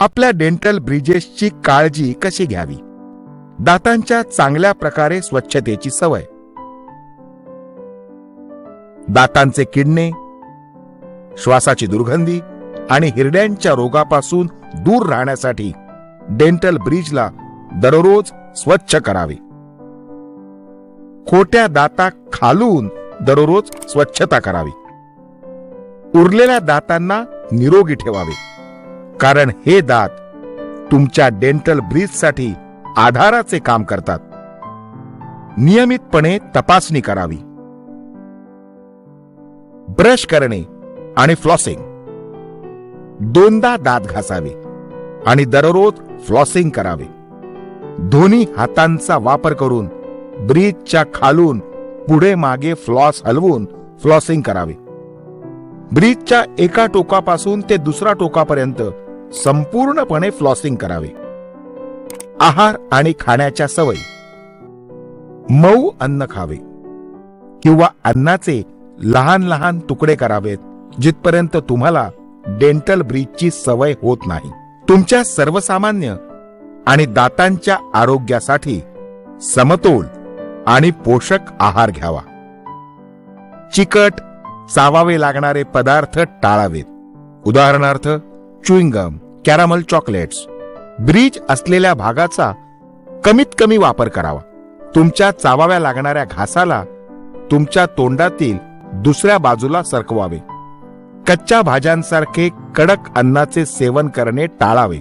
आपल्या डेंटल ब्रिजेसची काळजी कशी घ्यावी? दातांच्या चांगल्या प्रकारे स्वच्छतेची सवय. दातांचे किडणे श्वासाची दुर्गंधी आणि हिरड्यांच्या रोगापासून दूर राहण्यासाठी डेंटल ब्रिजला दररोज स्वच्छ करावे. खोट्या दाता खालून दररोज स्वच्छता करावी. उरलेल्या दातांना निरोगी ठेवावे. कारण हे दात तुमच्या डेंटल ब्रिजसाठी आधाराचे काम करतात. नियमितपणे तपासणी करावी. ब्रश करणे आणि फ्लॉसिंग दोनदा दात घासावे आणि दररोज फ्लॉसिंग करावे. दोन्ही हातांचा वापर करून ब्रिजच्या खालून पुढे मागे फ्लॉस हलवून फ्लॉसिंग करावे. ब्रिजच्या एका टोकापासून ते दुसऱ्या टोकापर्यंत संपूर्णपणे फ्लॉसिंग करावे. आहार आणि खाण्याच्या सवयी. मऊ अन्न खावे. किंवा अन्नाचे लहान लहान तुकडे करावेत जिथपर्यंत तुम्हाला डेंटल ब्रिजची सवय होत नाही. तुमच्या सर्वसामान्य आणि दातांच्या आरोग्यासाठी समतोल आणि पोषक आहार घ्यावा. चिकट चावावे लागणारे पदार्थ टाळावेत. उदाहरणार्थ चुईंगम कॅरामल चॉकलेट्स. ब्रिज असलेल्या भागाचा कमीत कमी वापर करावा. तुमच्या चावाव्या लागणाऱ्या घासाला तुमच्या तोंडातील दुसऱ्या बाजूला सरकवावे. कच्च्या भाज्यांसारखे कडक अन्नाचे सेवन करणे टाळावे.